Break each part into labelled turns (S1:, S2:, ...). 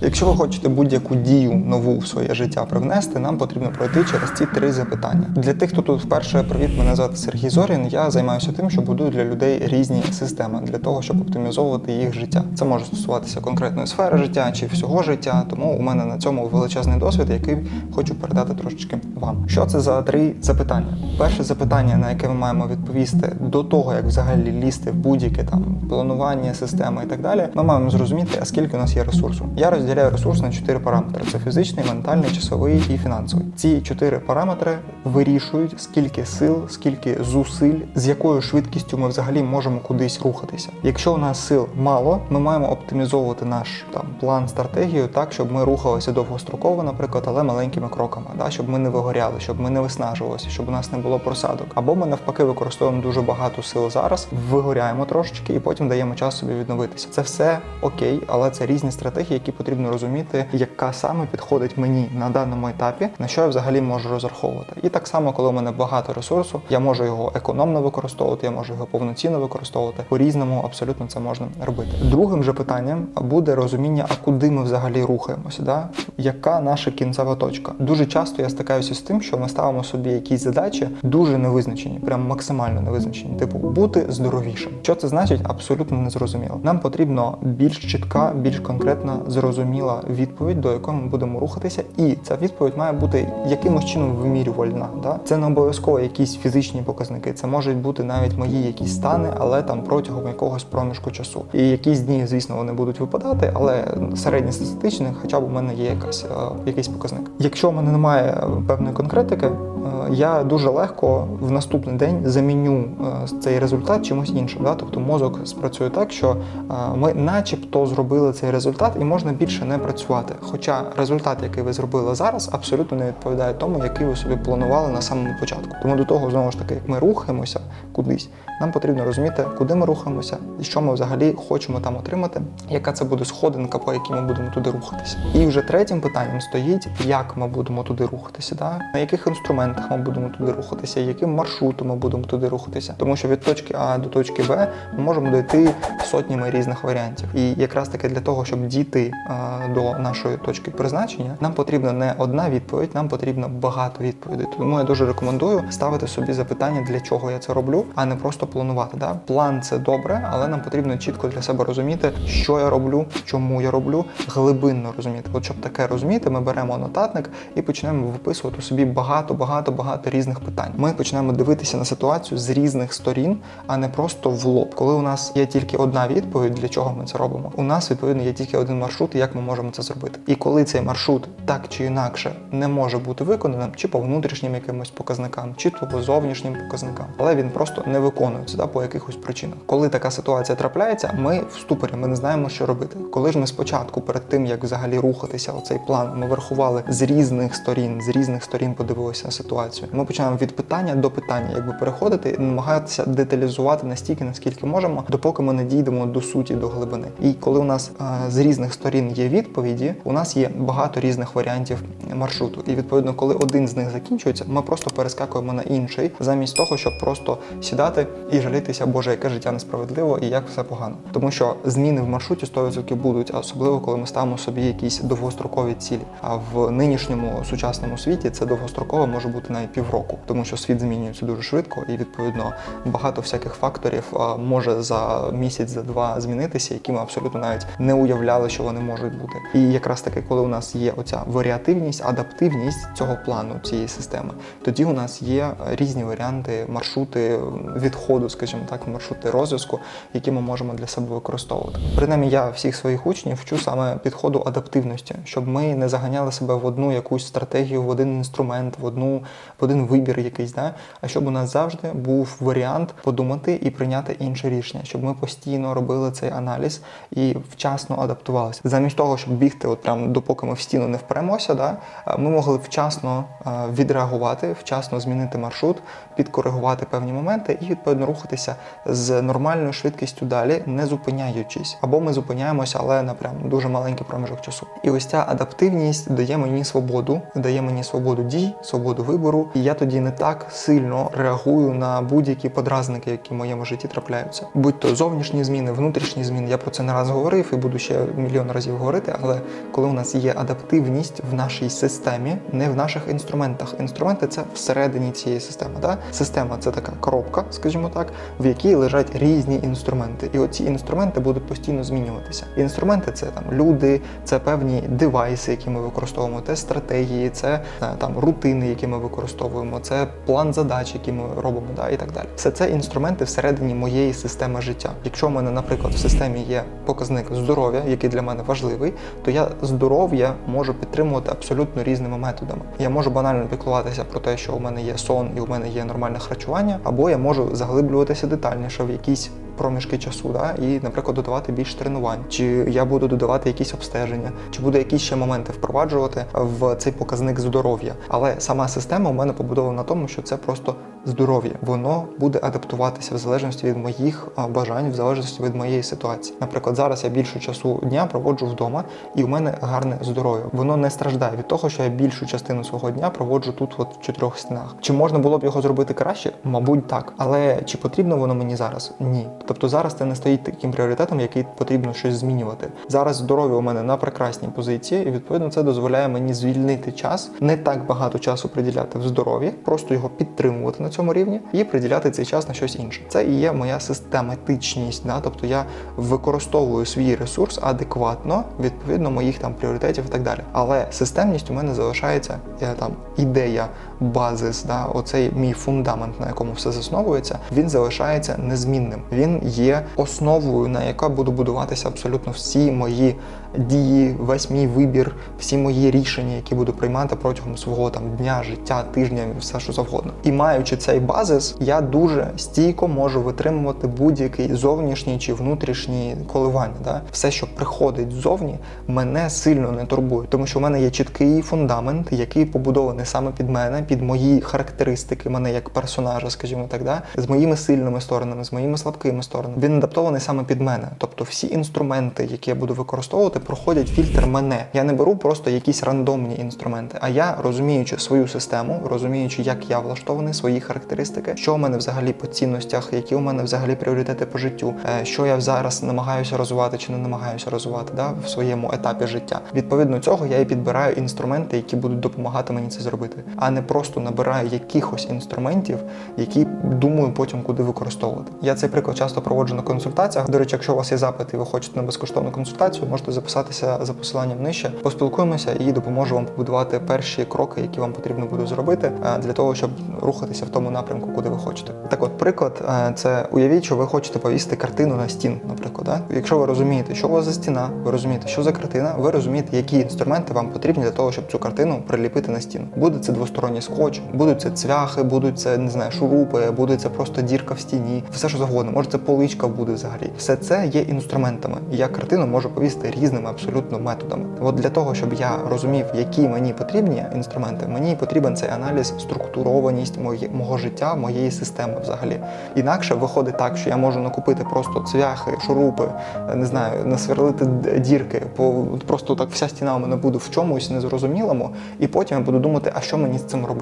S1: Якщо ви хочете будь-яку дію нову в своє життя привнести, нам потрібно пройти через ці три запитання. Для тих, хто тут вперше привіт, мене звати Сергій Зорін. Я займаюся тим, що будую для людей різні системи для того, щоб оптимізовувати їх життя. Це може стосуватися конкретної сфери життя чи всього життя. Тому у мене на цьому величезний досвід, який хочу передати трошечки вам. Що це за три запитання? Перше запитання, на яке ми маємо відповісти до того, як взагалі лізти в будь-яке там планування, системи і так далі, ми маємо зрозуміти, а скільки у нас є ресурсу. Я розділяю ресурс на чотири параметри: це фізичний, ментальний, часовий і фінансовий. Ці чотири параметри вирішують, скільки сил, скільки зусиль, з якою швидкістю ми взагалі можемо кудись рухатися. Якщо у нас сил мало, ми маємо оптимізовувати наш там план, стратегію так, щоб ми рухалися довгостроково, наприклад, але маленькими кроками, да, щоб ми не вигоряли, щоб ми не виснажувалися, щоб у нас не було просадок. Або ми навпаки використовуємо дуже багато сил зараз, вигоряємо трошечки і потім даємо час собі відновитися. Це все окей, але це різні стратегії, які потрібно розуміти, яка саме підходить мені на даному етапі, на що я взагалі можу розраховувати. І так само, коли у мене багато ресурсу, я можу його економно використовувати, я можу його повноцінно використовувати. По-різному абсолютно це можна робити. Другим же питанням буде розуміння, а куди ми взагалі рухаємося, да? яка наша кінцева точка. Дуже часто я стикаюся з тим, що ми ставимо собі якісь задачі дуже невизначені, прям максимально невизначені. Типу бути здоровішим. Що це значить? Абсолютно не зрозуміло. Нам потрібно більш чітка, більш конкретна, зрозуміла відповідь, до якої ми будемо рухатися, і ця відповідь має бути якимось чином вимірювальна. Да? Це не обов'язково якісь фізичні показники. Це можуть бути навіть мої якісь стани, але там протягом якогось проміжку часу. І якісь дні, звісно, вони будуть випадати, але середньостатистичних, хоча б у мене є якась е, якийсь показник. Якщо в мене немає певної конкретики, е, я дуже легко в наступний день заміню е, цей результат чимось іншим. Да? Тобто мозок спрацює так, що е, ми, начебто, зробили цей результат, і можна більше не працювати. Хоча результат, який ви зробили зараз, абсолютно не відповідає тому, який ви собі планували на самому початку. Тому до того знову ж таки, як ми рухаємося кудись, нам потрібно розуміти, куди ми рухаємося і що ми взагалі хочемо там отримати, яка це буде сходинка, по якій ми будемо туди рухатися. І вже третім питанням стоїть, як ми будемо туди рухатися, да? на яких інструментах ми будемо туди рухатися, яким маршрутом ми будемо туди рухатися. Тому що від точки А до точки Б ми можемо дойти сотнями різних варіантів. І якраз таки для того, щоб дійти до нашої точки призначення, нам потрібна не одна відповідь, нам потрібно багато відповідей. Тому я дуже рекомендую ставити собі запитання, для чого я це роблю, а не просто планувати. Да? План це добре, але нам потрібно чітко для себе розуміти, що я роблю, чому я роблю, глибинно розуміти. От щоб таке розуміти, ми беремо нотатник і почнемо виписувати собі багато, багато, багато різних питань. Ми почнемо дивитися на ситуацію з різних сторін, а не просто в лоб. Коли у нас є тільки одна відповідь, для чого ми це робимо, у нас відповідно є тільки один маршрут, як ми можемо це зробити. І коли цей маршрут так чи інакше не може бути виконаним, чи по внутрішнім якимось показникам, чи то по зовнішнім показникам, але він просто не виконується да, по якихось причинах. Коли така ситуація трапляється, ми в ступорі, ми не знаємо, що робити. Коли ж ми спочатку, перед тим як взагалі рухатися, оцей план, ми врахували з різних сторін, з різних сторін подивилися на ситуацію. Ми починаємо від питання до питання, якби переходити і намагатися деталізувати настільки, наскільки можемо, допоки ми не дійдемо до суті, до глибини. І коли у нас е, з різних сторін є відповіді, у нас є багато різних варіантів маршруту. І відповідно, коли один з них закінчується, ми просто перескакуємо на інший, замість того, щоб просто сідати і жалітися, боже, яке життя несправедливо і як все погано. Тому що зміни в маршруті 100% будуть, а особливо коли ми ставимо собі якісь довгострокові цілі. А в нинішньому сучасному світі це довгостроково може бути навіть півроку, тому що світ змінюється дуже швидко, і відповідно багато всяких факторів може за місяць, за два змінитися, які ми абсолютно навіть не уявляли, що вони можуть бути. І якраз таки, коли у нас є оця варіативність, адаптивність цього плану, цієї системи, тоді у нас є різні варіанти, маршрути відходу, скажімо так, маршрути розв'язку, які ми можемо для себе використовувати. Принаймні, я всіх своїх учнів вчу саме підходу адаптивності, щоб ми не заганяли себе в одну якусь стратегію, в один інструмент, в одну в один вибір якийсь, да? а щоб у нас завжди був варіант подумати і прийняти інше рішення, щоб ми постійно робили цей аналіз і вчасно адаптувалися. Замість того, щоб бігти, от прям допоки ми в стіну не впремося, да? ми могли вчасно відреагувати, вчасно змінити маршрут, підкоригувати певні моменти і відповідно рухатися з нормальною швидкістю далі, не зупиняючись. Або ми зупиняємося, але на прям дуже маленький проміжок часу. І ось ця адаптивність дає мені свободу, дає мені свободу дій, свободу вибору. І я тоді не так сильно реагую на будь-які подразники, які в моєму житті трапляються. Будь то зовнішні зміни, внутрішні зміни. Я про це не раз говорив і буду ще мільйон разів говорити. Але коли у нас є адаптивність в нашій системі, не в наших інструментах. Інструменти це всередині цієї системи. Да? Система це така коробка, скажімо так, в якій лежать різні інструменти. І оці інструменти будуть постійно змінюватися. Інструменти це там люди, це певні девайси, які ми використовуємо, це стратегії, це е, там рутини, які ми використовуємо, це план задач, які ми робимо, да, і так далі. Все це інструменти всередині моєї системи життя. Якщо в мене, наприклад, в системі є показник здоров'я, який для мене важливий, то я здоров'я можу підтримувати абсолютно різними методами. Я можу банально піклуватися про те, що у мене є сон і у мене є нормальне харчування, або я можу заглиблюватися детальніше в якісь проміжки часу, да, і, наприклад, додавати більше тренувань, чи я буду додавати якісь обстеження, чи буду якісь ще моменти впроваджувати в цей показник здоров'я. Але сама система у мене побудована на тому, що це просто здоров'я. Воно буде адаптуватися в залежності від моїх бажань, в залежності від моєї ситуації. Наприклад, зараз я більшу часу дня проводжу вдома, і в мене гарне здоров'я. Воно не страждає від того, що я більшу частину свого дня проводжу тут, от в чотирьох стінах. Чи можна було б його зробити краще? Мабуть, так. Але чи потрібно воно мені зараз? Ні. Тобто зараз це не стоїть таким пріоритетом, який потрібно щось змінювати. Зараз здоров'я у мене на прекрасній позиції, і відповідно це дозволяє мені звільнити час, не так багато часу приділяти в здоров'ї, просто його підтримувати на цьому рівні і приділяти цей час на щось інше. Це і є моя систематичність. Да? Тобто я використовую свій ресурс адекватно відповідно моїх там пріоритетів і так далі. Але системність у мене залишається я, там ідея, базис, да? оцей мій фундамент, на якому все засновується, він залишається незмінним. Він є основою, на яка буду будуватися абсолютно всі мої дії, весь мій вибір, всі мої рішення, які буду приймати протягом свого там дня, життя, тижня, все що завгодно. І маючи цей базис, я дуже стійко можу витримувати будь-який зовнішній чи внутрішній коливання. Да? Все, що приходить ззовні, мене сильно не турбує, тому що в мене є чіткий фундамент, який побудований саме під мене, під мої характеристики, мене як персонажа, скажімо так, да? з моїми сильними сторонами, з моїми слабкими сторонами. Він адаптований саме під мене. Тобто всі інструменти, які я буду використовувати, проходять фільтр мене. Я не беру просто якісь рандомні інструменти, а я розуміючи свою систему, розуміючи, як я влаштований, свої характеристики, що у мене взагалі по цінностях, які у мене взагалі пріоритети по життю, е, що я зараз намагаюся розвивати чи не намагаюся розвивати да, в своєму етапі життя. Відповідно цього я і підбираю інструменти, які будуть допомагати мені це зробити, а не просто набираю якихось інструментів, які думаю потім куди використовувати. Я цей приклад часто проводжу на консультаціях. До речі, якщо у вас є запит і ви хочете на безкоштовну консультацію, можете записатися за посиланням нижче. Поспілкуємося і допоможу вам побудувати перші кроки, які вам потрібно буде зробити е, для того, щоб рухатися в тому напрямку, куди ви хочете. Так, от приклад, е, це уявіть, що ви хочете повісити картину на стін, наприклад. Да? Якщо ви розумієте, що у вас за стіна, ви розумієте, що за картина, ви розумієте, які інструменти вам потрібні для того, щоб цю картину приліпити на стіну. Буде це двосторонній скотч, будуть це цвяхи, будуть це не знаю, шурупи, буде це просто дірка в стіні, все що завгодно. Може, це поличка буде взагалі. Все це є інструментами. І я картину можу повісити різними абсолютно методами. От для того, щоб я розумів, які мені потрібні інструменти, мені потрібен цей аналіз, структурованість моє, мого життя, моєї системи взагалі. Інакше виходить так, що я можу накупити просто цвяхи, шурупи, не знаю, насверлити дірки, по просто так вся стіна у мене буде в чомусь незрозумілому, і потім я буду думати, а що мені з цим робити.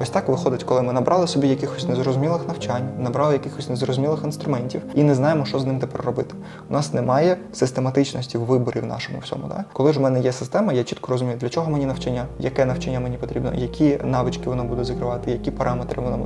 S1: Ось так виходить, коли ми набрали собі якихось незрозумілих навчань, набрали якихось незрозумілих інструментів і не знаємо, що з ним тепер робити. У нас немає систематичності в виборі в нашому всьому. Да? Коли ж в мене є система, я чітко розумію, для чого мені навчання, яке навчання мені потрібно, які навички воно буде закривати, які параметри воно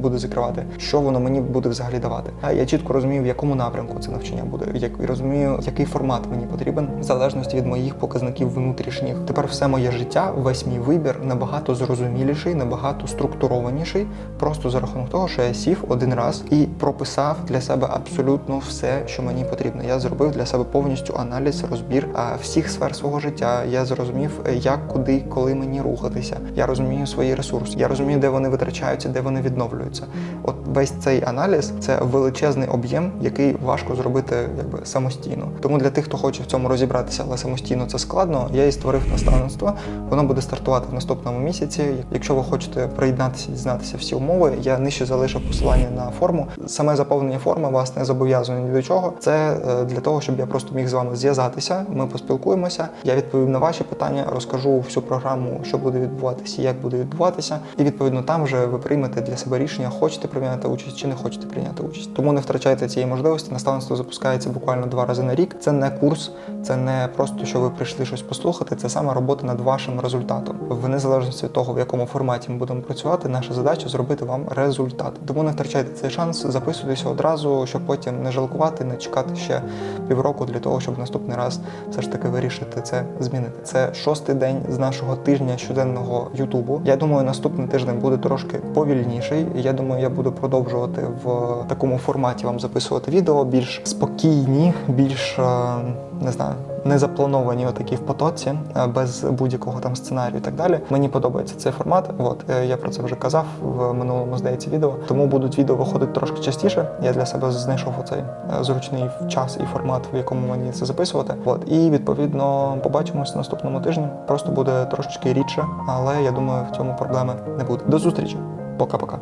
S1: буде закривати, що воно мені буде взагалі давати. А я чітко розумію, в якому напрямку це навчання буде, як розумію, який формат мені потрібен, в залежності від моїх показників внутрішніх. Тепер все моє життя, весь мій вибір набагато зрозуміліший, набагато структурованіший, просто за рахунок того, що я сів один раз і прописав для себе абсолютно все, що мені потрібно. Я зробив для себе повністю аналіз, розбір всіх сфер свого життя. Я зрозумів, е, як, куди, коли мені рухатися. Я розумію свої ресурси. Я розумію, де вони витрачаються, де вони відновлюються. От весь цей аналіз це величезний об'єм, який важко зробити якби самостійно. Тому для тих, хто хоче в цьому розібратися, але самостійно це складно. Я і створив наставництво. Воно буде стартувати в наступному місяці. Якщо ви хочете приєднатися, дізнатися всі умови, я нижче залишив посилання на форму. Саме заповнення форми вас не зобов'язаний ні до чого. Це е, для того, щоб я просто міг з вами зв'язатися. Ми поспілкуємося. Я відповім на ваші питання, розкажу всю програму, що буде відбуватися, як буде відбуватися, і відповідно там вже ви приймете для себе рішення, хочете прийняти участь чи не хочете прийняти участь. Тому не втрачайте цієї можливості. Наставництво запускається буквально два рази на рік. Це не курс, це не просто що ви прийшли щось послухати. Це саме робота над вашим результатом. В незалежності від того, в якому форматі ми будемо працювати, наша задача зробити вам результат. Тому не втрачайте цей шанс, записуйтеся одразу, щоб потім не жалкувати, не чекати ще півроку для того, щоб наступний раз все ж таки вирішити це змінити. Це шостий день з нашого тижня щоденного Ютубу. Я думаю, наступний тиждень буде трошки повільніший. Я думаю, я буду продовжувати в такому форматі вам записувати відео більш спокійні, більш е, не знаю. Не заплановані отакі в потоці е, без будь-якого там сценарію і так далі. Мені подобається цей формат. От е, я про це вже казав в минулому здається відео. Тому будуть відео виходити трошки частіше. Я для себе знайшов оцей е, зручний час і формат, в якому мені це записувати. От і відповідно побачимось наступному тижні. Просто буде трошечки рідше, але я думаю, в цьому проблеми не буде. До зустрічі. Пока-пока.